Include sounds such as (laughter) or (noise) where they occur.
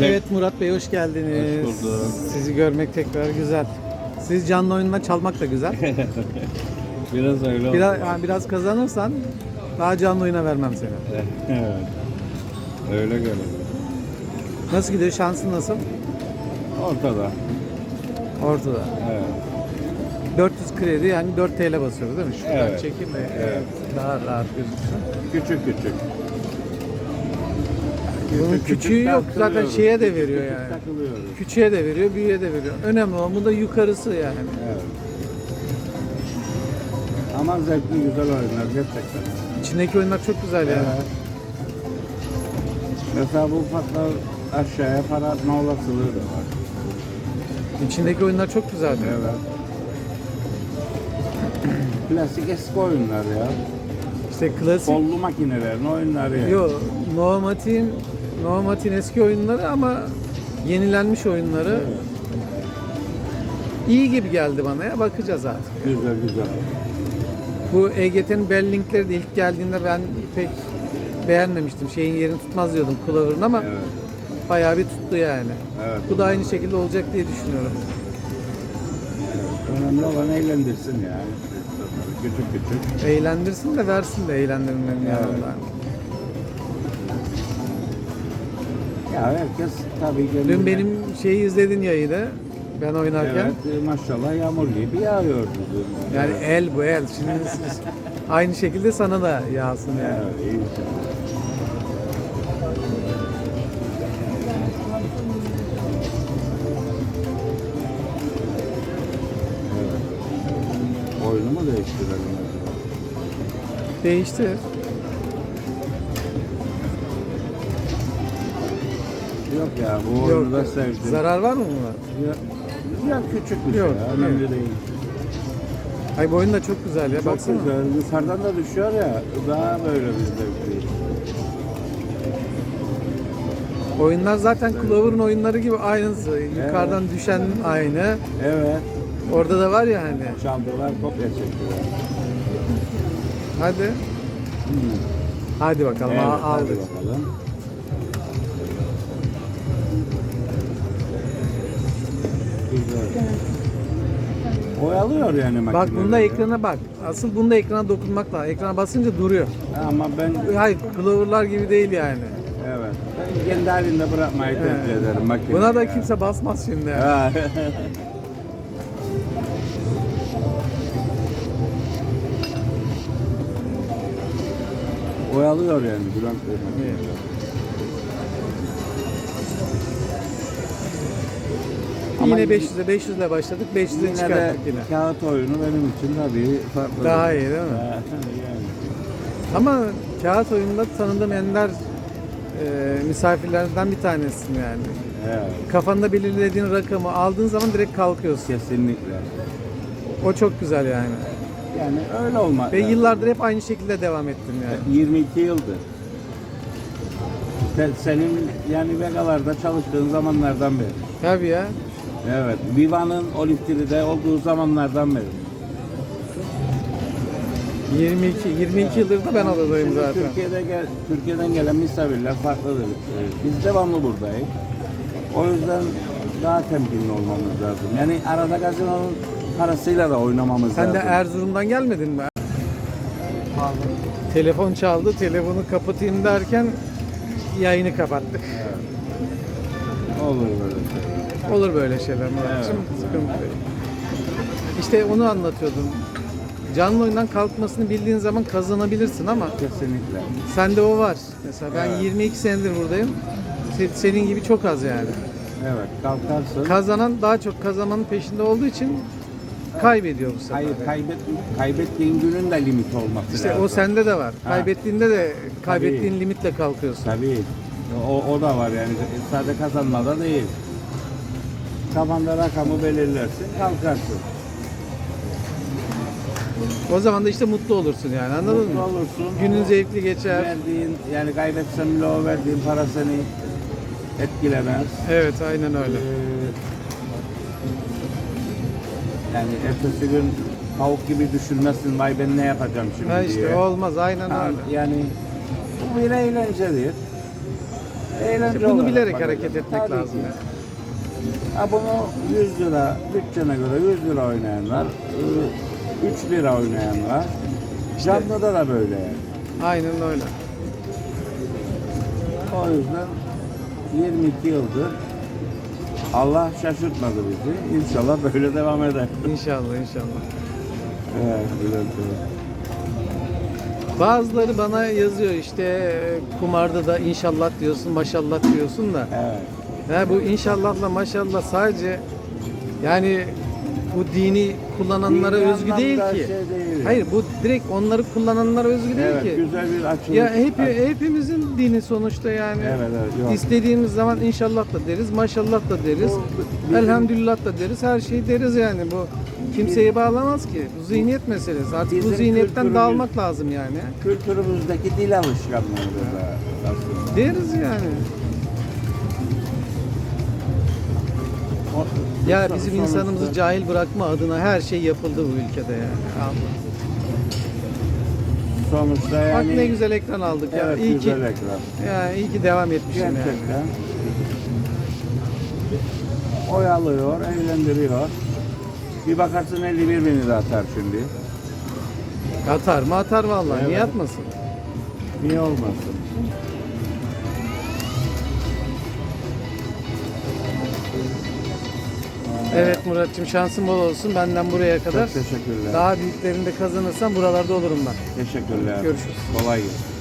Evet Murat Bey hoş geldiniz. Hoş bulduk. Sizi görmek tekrar güzel. Siz canlı oyunla çalmak da güzel. (laughs) Biraz öyle. Biraz, yani biraz kazanırsan daha canlı oyuna vermem seni. (laughs) evet. Öyle görünüyor. Nasıl gidiyor? Şansın nasıl? Ortada. Ortada. Evet. 400 kredi yani 4 TL basıyor değil mi? Şuradan Evet. çekeyim de Evet. daha rahat gözüksün. Küçük küçük. Bunun küçüğü yok zaten şeye de veriyor yani. Takılıyoruz. Küçüğe de veriyor, büyüğe de veriyor. Önemli olan bu da yukarısı yani. Evet. Ama zevkli güzel oyunlar gerçekten. İçindeki oyunlar çok güzel ya. Evet. Mesela bu patlar aşağıya para atma olasılığı da var. İçindeki oyunlar çok güzel. Evet. Klasik eski oyunlar ya. İşte klasik Kollu makinelerin oyunları yani. Yo, Nomatin eski oyunları ama yenilenmiş oyunları iyi gibi geldi bana ya. Bakacağız artık. Güzel güzel. Bu EGT'nin bell linkleri de ilk geldiğinde ben pek beğenmemiştim. Şeyin yerini tutmaz diyordum Clover'ın ama Evet. bayağı bir tuttu yani. Evet. Bu da aynı şekilde olacak diye düşünüyorum. Önemli olan eğlendirsin yani. Küçük küçük. Eğlendirsin de versin de eğlendirmenin yanında. Ya herkes tabii kendine... Dün benim şeyi izledin yayını ben oynarken. Evet e, maşallah yağmur gibi yağıyordu dün. Yani el bu el. Şimdi siz- aynı şekilde sana da yağsın yani. Evet. Evet. Oyunu mu değiştirelim acaba? Değişti. Yok ya bu oyunu da sevdim. Zarar var mı buna? Ya, ya küçük bir Yok, şey ya, önemli değil. Ay bu oyun da çok güzel ya. Çok Baksana. güzel. Yukarıdan da düşüyor ya. Daha böyle bir zevkli. Oyunlar zaten Clover'ın oyunları gibi aynısı. Yukarıdan düşen aynı. Evet. Orada da var ya hani. Çaldılar kopya çektiler. Hadi. Hmm. Hadi bakalım. Evet, al- hadi aldık. bakalım. Oyalıyor yani Bak makineleri. bunda ekrana bak. Asıl bunda ekrana dokunmak lazım. Ekrana basınca duruyor. Ama ben Hayır Clover'lar gibi değil yani. evet. Ben kendi halinde bırakmayı tercih ederim makineyi. Buna da kimse basmaz şimdi. Ha. (laughs) Oyalıyor yani Bülent Bey makineleri. Ama Yine 500'e 500 ile başladık. 500'e Yine de çıkarttık yine. kağıt oyunu benim için tabii farklı. Daha iyi değil mi? Ha, yani. Ama kağıt oyununda tanıdığım ender e, misafirlerden bir tanesin yani. Evet, Kafanda belirlediğin rakamı aldığın zaman direkt kalkıyorsun. kesinlikle. O çok güzel yani. Yani öyle olmak Ve lazım. yıllardır hep aynı şekilde devam ettim yani. 22 yıldır. Sen- Senin yani Vegalarda çalıştığın zamanlardan beri. Tabii ya. Evet, Viva'nın Oliftri'de olduğu zamanlardan beri. 22 22 yıldır da ben odadayım Şimdi zaten. Türkiye'de gel, Türkiye'den gelen misafirler farklıdır. Biz devamlı buradayız. O yüzden daha temkinli olmamız lazım. Yani arada gazinonun parasıyla da oynamamız Sen lazım. de Erzurum'dan gelmedin mi? Telefon çaldı. Telefonu kapatayım derken yayını kapattık. Olur böyle şey. Olur böyle şeyler Murat'cığım. Evet. Sıkıntı değil. İşte onu anlatıyordum. Canlı oyundan kalkmasını bildiğin zaman kazanabilirsin ama Kesinlikle. sende o var. Mesela ben Evet. 22 senedir buradayım. Se- Senin gibi çok az yani. Evet, kalkarsın. Kazanan daha çok kazanmanın peşinde olduğu için kaybediyor bu sefer. Hayır, kaybet, kaybettiğin günün de limit olması İşte lazım. o sende de var. Kaybettiğinde de kaybettiğin limitle kalkıyorsun. Tabii. O, o da var yani. Sadece kazanmada değil. Kafanda rakamı belirlersin, kalkarsın. O zaman da işte mutlu olursun yani anladın Mutlu mı? olursun. Günün zevkli geçer. Verdiğin, yani kaybetsen bile o verdiğin para seni etkilemez. Evet aynen öyle. Ee, yani ertesi gün tavuk gibi düşünmezsin vay ben ne yapacağım şimdi Ha işte diye. olmaz aynen Ha, öyle. Yani bu bir eğlencedir. Eğlence İşte bunu bilerek hareket etmek Tabii lazım. ki. Ha bunu 100 lira, bütçene göre 100 lira oynayan var. 3 lira oynayan var. Canlıda da böyle yani. Aynen öyle. O yüzden 22 yıldır Allah şaşırtmadı bizi. İnşallah böyle devam eder. İnşallah inşallah. Evet, Bülent Bey. Bazıları bana yazıyor işte kumarda da inşallah diyorsun maşallah diyorsun da. Evet. Ya bu inşallahla maşallah sadece yani bu dini kullananlara Dini özgü değil anlamda ki. şey değil. Hayır bu direkt onları kullananlara özgü değil Evet, ki. güzel bir açılış. Ya hep, hepimizin dini sonuçta yani. Evet, evet, yok. İstediğimiz zaman inşallah da deriz, maşallah da deriz, Bu bizim- elhamdülillah da deriz, her şeyi deriz yani bu kimseyi bağlamaz ki. Bu zihniyet meselesi. Artık bu Bizim zihniyetten kültürümüz- dağılmak lazım yani. Kültürümüzdeki dil alışkanlığı da aslında. Deriz yani. O- Ya bizim sonuçta- insanımızı cahil bırakma adına her şey yapıldı bu ülkede yani. Allah. Sonuçta yani... Bak ne güzel ekran aldık ya. Evet, iyi güzel ki ekran. ya iyi ki devam etmişim yani. Gerçekten. Oyalıyor, eğlendiriyor. Bir bakarsın 51 bini de atar şimdi. Atar mı atar vallahi. Evet. Niye atmasın? Niye olmasın? Evet Muratçım şansın bol olsun benden buraya kadar. Teşekkürler. Daha büyüklerinde kazanırsan buralarda olurum ben. Teşekkürler. Görüşürüz. Kolay gelsin.